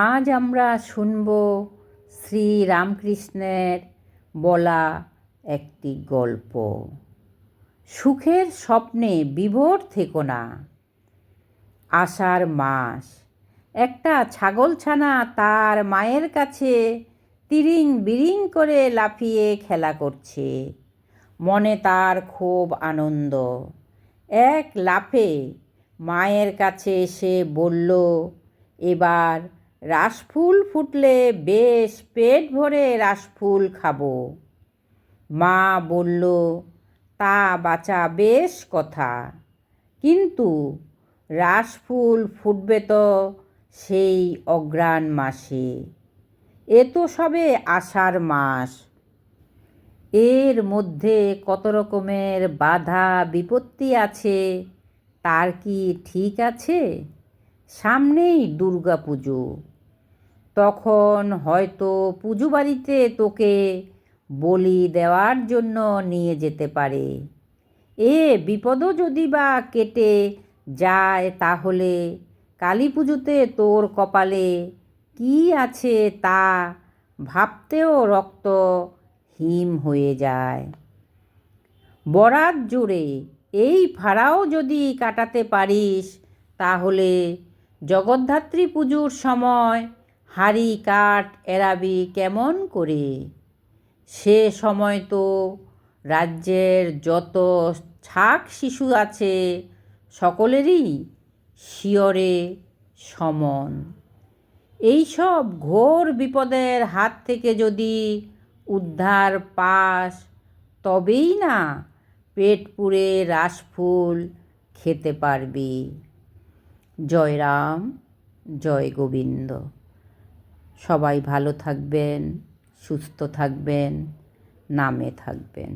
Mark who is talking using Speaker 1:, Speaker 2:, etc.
Speaker 1: আজ আমরা শুনব শ্রী রামকৃষ্ণের বলা একটি গল্প। সুখের স্বপ্নে বিভোর থেকো না। আষাঢ় মাস, একটা ছাগলছানা তার মায়ের কাছে তিরিং বিরিং করে লাফিয়ে খেলা করছে। মনে তার খুব আনন্দ। এক লাফে মায়ের কাছে এসে বলল, এবার রাসফুল ফুটলে বেশ পেট ভরে রাসফুল খাব। মা বলল, তা বাঁচা বেশ কথা। কিন্তু রাসফুল ফুটবে তো সেই অগ্রাণ মাসে। এ তো সবে আষাঢ় মাস। এর মধ্যে কত রকমের বাধা বিপত্তি আছে, তার কি ঠিক আছে? সামনেই দুর্গা পুজো তখন হয়তো পুজো বাড়িতে তোকে বলি দেওয়ার জন্য নিয়ে যেতে পারে। এ বিপদও যদি বা কেটে যায় তাহলে কালী পুজোতে তোর কপালে কি আছে তা ভাবতেও রক্ত হিম হয়ে যায়। বরাত জুড়ে এই ভাড়াও যদি কাটাতে পারিস তাহলে জগদ্ধাত্রী পুজোর সময় হাড়ি, কাঠ এড়াবি কেমন করে? সে সময় তো রাজ্যের যত ছাক শিশু আছে, সকলেরই শিয়রে সমন। এইসব ঘোর বিপদের হাত থেকে যদি উদ্ধার পাস, তবেই না পেট পুড়ে রাসফুল খেতে পারবি। জয়রাম, জয় গোবিন্দ। সবাই ভালো থাকবেন সুস্থ থাকবেন নামে থাকবেন।